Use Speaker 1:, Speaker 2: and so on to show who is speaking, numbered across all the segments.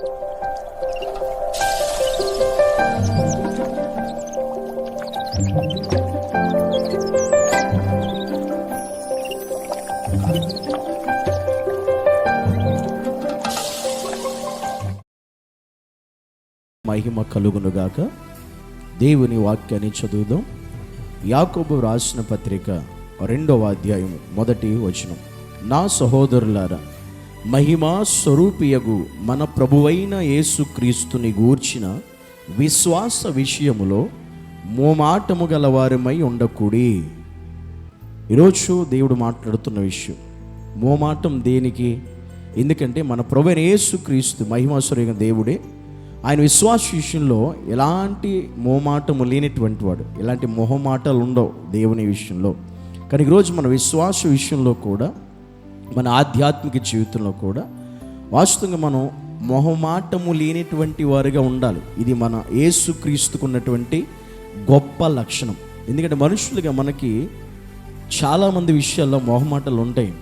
Speaker 1: మహిమ కలుగునుగాక. దేవుని వాక్యాన్ని చదువుదాం. యాకోబు రాసిన పత్రిక రెండవ అధ్యాయం మొదటి వచనం. నా సహోదరులారా మహిమా స్వరూపియగు మన ప్రభువైన యేసుక్రీస్తుని గూర్చిన విశ్వాస విషయములో మోమాటము గలవారమై ఉండకూడి. ఈరోజు దేవుడు మాట్లాడుతున్న విషయం మోమాటం దేనికి? ఎందుకంటే మన ప్రభువైన యేసుక్రీస్తు మహిమాశ్వరైన దేవుడే ఆయన విశ్వాస విషయంలో ఎలాంటి మోమాటము లేనటువంటి వాడు ఎలాంటి మొహమాటలు ఉండవు దేవుని విషయంలో. కానీ ఈరోజు మన విశ్వాస విషయంలో కూడా మన ఆధ్యాత్మిక జీవితంలో కూడా వాస్తవంగా మనం మొహమాటము లేనటువంటి వారిగా ఉండాలి. ఇది మన ఏసుక్రీస్తుకున్నటువంటి గొప్ప లక్షణం. ఎందుకంటే మనుషులుగా మనకి చాలామంది విషయాల్లో మొహమాటలు ఉంటాయి.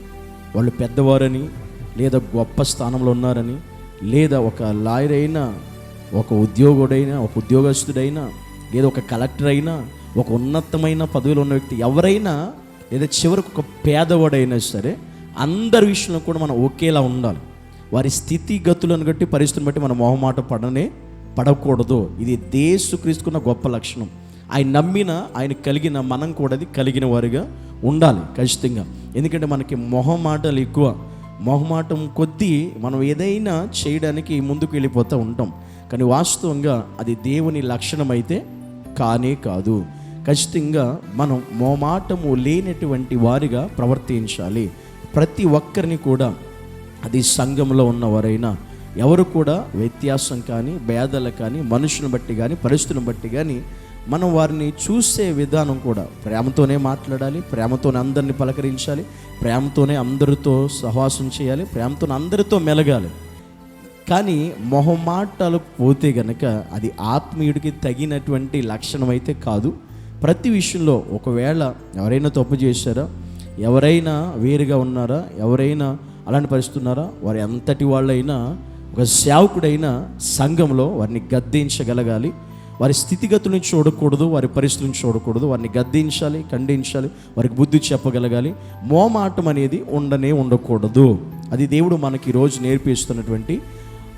Speaker 1: వాళ్ళు పెద్దవారని లేదా గొప్ప స్థానంలో ఉన్నారని లేదా ఒక లాయర్ అయినా ఒక ఉద్యోగుడైనా ఒక ఉద్యోగస్తుడైనా లేదా ఒక కలెక్టర్ అయినా ఒక ఉన్నతమైన పదవిలో ఉన్న వ్యక్తి ఎవరైనా లేదా చివరికి ఒక పేదవాడైనా సరే అందరి విషయంలో కూడా మనం ఒకేలా ఉండాలి. వారి స్థితిగతులను బట్టి పరిస్థితిని బట్టి మనం మొహమాట పడనే పడకూడదు. ఇది దేశుక్రీస్తుకున్న గొప్ప లక్షణం. ఆయన నమ్మిన ఆయన కలిగిన మనం కూడా అది కలిగిన వారిగా ఉండాలి ఖచ్చితంగా. ఎందుకంటే మనకి మొహమాటలు ఎక్కువ. మొహమాటం కొద్దీ మనం ఏదైనా చేయడానికి ముందుకు వెళ్ళిపోతూ ఉంటాం. కానీ వాస్తవంగా అది దేవుని లక్షణం అయితే కానే కాదు. ఖచ్చితంగా మనం మొహమాటము లేనటువంటి వారిగా ప్రవర్తించాలి. ప్రతి ఒక్కరిని కూడా అది సంఘంలో ఉన్నవారైనా ఎవరు కూడా వ్యత్యాసం కానీ భేదాలు కానీ మనుషుని బట్టి కానీ పరిస్థితులను బట్టి కానీ మనం వారిని చూసే విధానం కూడా ప్రేమతోనే మాట్లాడాలి ప్రేమతోనే అందరిని పలకరించాలి ప్రేమతోనే అందరితో సహవాసం చేయాలి ప్రేమతో అందరితో మెలగాలి. కానీ మొహమాటాలు పోతే గనక అది ఆత్మీయుడికి తగినటువంటి లక్షణం అయితే కాదు. ప్రతి విషయంలో ఒకవేళ ఎవరైనా తప్పు చేశారా ఎవరైనా వేరుగా ఉన్నారా? ఎవరైనా అలాంటి పరిస్థితి ఉన్నారా? వారి అంతటి వాళ్ళైనా ఒక సేవకుడైనా సంఘంలో వారిని గద్దించగలగాలి. వారి స్థితిగతులను చూడకూడదు వారి పరిస్థితులను చూడకూడదు. వారిని గద్దించాలి ఖండించాలి వారికి బుద్ధి చెప్పగలగాలి. మోమాటం అనేది ఉండనే ఉండకూడదు. అది దేవుడు మనకి ఈరోజు నేర్పిస్తున్నటువంటి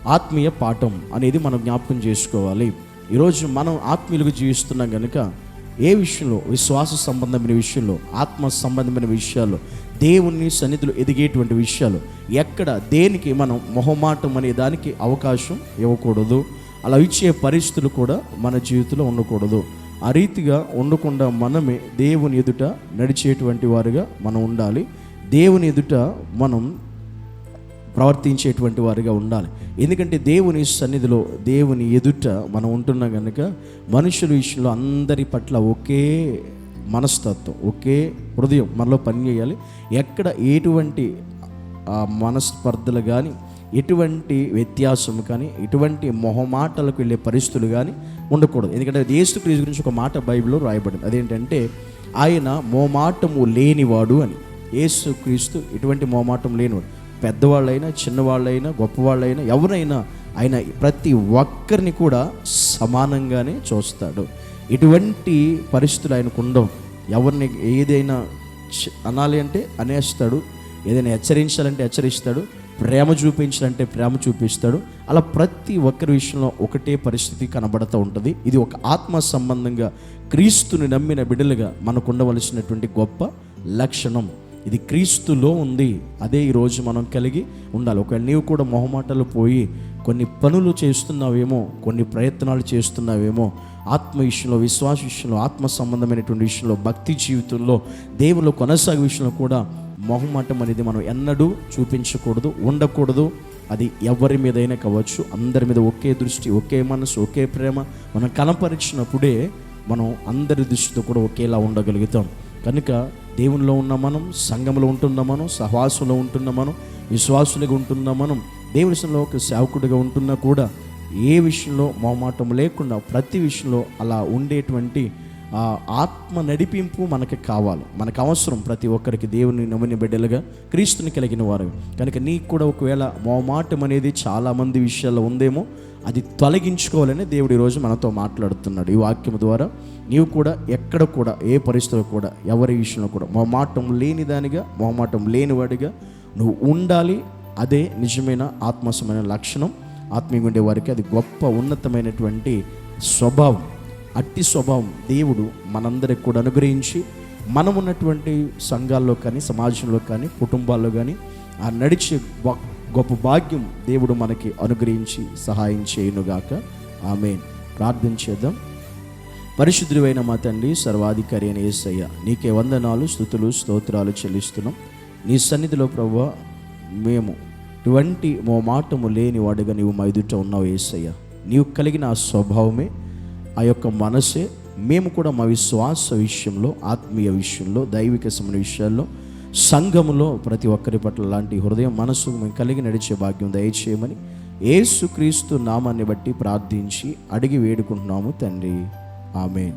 Speaker 1: ఆత్మీయ పాఠం అనేది మనం జ్ఞాపకం చేసుకోవాలి. ఈరోజు మనం ఆత్మీయులుగా జీవిస్తున్నాం కనుక ఏ విషయంలో? విశ్వాస సంబంధమైన విషయంలో ఆత్మ సంబంధమైన విషయాలు దేవుని సన్నిధిలో ఎదిగేటువంటి విషయాలు. ఎక్కడ దేనికి మనం మొహమాటం అనే దానికి అవకాశం ఇవ్వకూడదు. అలా ఇచ్చే పరిస్థితులు కూడా మన జీవితంలో ఉండకూడదు. ఆ రీతిగా ఉండకుండా మనమే దేవుని ఎదుట నడిచేటువంటి వారుగా మనం ఉండాలి. దేవుని ఎదుట మనం ప్రవర్తించేటువంటి వారిగా ఉండాలి. ఎందుకంటే దేవుని సన్నిధిలో దేవుని ఎదుట మనం ఉంటున్నాం కనుక మనుషుల విషయంలో అందరి పట్ల ఒకే మనస్తత్వం ఒకే హృదయం మనలో పనిచేయాలి. ఎక్కడ ఎటువంటి మనస్పర్ధలు కానీ ఎటువంటి వ్యత్యాసం కానీ ఎటువంటి మొహమాటలకు వెళ్ళే పరిస్థితులు కానీ ఉండకూడదు. ఎందుకంటే యేసుక్రీస్తు గురించి ఒక మాట బైబిల్లో రాయబడింది. అదేంటంటే ఆయన మోమాటము లేనివాడు అని. యేసుక్రీస్తు ఎటువంటి మోమాటం లేనివాడు. పెద్దవాళ్ళైనా చిన్నవాళ్ళైనా గొప్పవాళ్ళైనా ఎవరైనా ఆయన ప్రతి ఒక్కరిని కూడా సమానంగానే చూస్తాడు. ఇటువంటి పరిస్థితులు ఆయనకు ఉండవు. ఎవరిని ఏదైనా అనాలి అంటే అనేస్తాడు. ఏదైనా హెచ్చరించాలంటే హెచ్చరిస్తాడు. ప్రేమ చూపించాలంటే ప్రేమ చూపిస్తాడు. అలా ప్రతి ఒక్కరి విషయంలో ఒకటే పరిస్థితి కనబడుతూ ఉంటుంది. ఇది ఒక ఆత్మ సంబంధంగా క్రీస్తుని నమ్మిన బిడ్డలుగా మనకు ఉండవలసినటువంటి గొప్ప లక్షణం. ఇది క్రీస్తులో ఉంది. అదే ఈరోజు మనం కలిగి ఉండాలి. ఒకవేళ నీవు కూడా మొహమాటలు పోయి కొన్ని పనులు చేస్తున్నావేమో కొన్ని ప్రయత్నాలు చేస్తున్నావేమో ఆత్మ విషయంలో విశ్వాస విషయంలో ఆత్మ సంబంధమైనటువంటి విషయంలో భక్తి జీవితంలో దేవుళ్ళు కొనసాగే విషయంలో కూడా మొహమాటం అనేది మనం ఎన్నడూ చూపించకూడదు ఉండకూడదు. అది ఎవరి మీదైనా కావచ్చు అందరి మీద ఒకే దృష్టి ఒకే మనసు ఒకే ప్రేమ మనం కనపరిచినప్పుడే మనం అందరి దృష్టితో కూడా ఒకేలా ఉండగలుగుతాం. కనుక దేవునిలో ఉన్న మనం సంఘంలో ఉంటున్న మనం సహవాసంలో ఉంటున్న మనం విశ్వాసులుగా ఉంటున్న మనం దేవుని విషయంలో ఒక సేవకుడిగా ఉంటున్నా కూడా ఏ విషయంలో మొహమాటం లేకుండా ప్రతి విషయంలో అలా ఉండేటువంటి ఆత్మ నడిపింపు మనకి కావాలి. మనకు అవసరం ప్రతి ఒక్కరికి దేవుని నమ్మిన బిడ్డలుగా క్రీస్తుని కలిగిన వారు కనుక నీకు కూడా ఒకవేళ మోమాటం అనేది చాలామంది విషయాల్లో ఉందేమో అది తొలగించుకోవాలని దేవుడు ఈరోజు మనతో మాట్లాడుతున్నాడు. ఈ వాక్యం ద్వారా నీవు కూడా ఎక్కడ కూడా ఏ పరిస్థితిలో కూడా ఎవరి విషయంలో కూడా మొమాటం లేనిదానిగా మొమాటం లేనివాడిగా నువ్వు ఉండాలి. అదే నిజమైన ఆత్మసమైన లక్షణం. ఆత్మీయ ఉండే వారికి అది గొప్ప ఉన్నతమైనటువంటి స్వభావం. అట్టి స్వభావం దేవుడు మనందరికి కూడా అనుగ్రహించి మనం ఉన్నటువంటి సంఘాల్లో కానీ సమాజంలో కానీ కుటుంబాల్లో కానీ ఆ నడిచే గొప్ప భాగ్యం దేవుడు మనకి అనుగ్రహించి సహాయం చేయునుగాక. ఆమె ప్రార్థన చేద్దాం. పరిశుద్ధుడైన మా తండ్రి సర్వాధికారి అయిన యేసయ్య నీకే వందనాలు స్థుతులు స్తోత్రాలు చెల్లిస్తున్నాం. నీ సన్నిధిలో ప్రభు మేము ఇటువంటి మో మాటము లేని వాడుగా నీవు మా ఎదుట ఉన్నావు ఏసయ్య. నీవు కలిగిన ఆ స్వభావమే ఆ యొక్క మనసే మేము కూడా మా విశ్వాస విషయంలో ఆత్మీయ విషయంలో దైవిక సమైన విషయాల్లో సంఘములో ప్రతి ఒక్కరి పట్ల లాంటి హృదయం మనసు మేము కలిగి నడిచే భాగ్యం దయచేయమని ఏసుక్రీస్తు నామాన్ని బట్టి ప్రార్థించి అడిగి వేడుకుంటున్నాము తండ్రి. ஆமேன்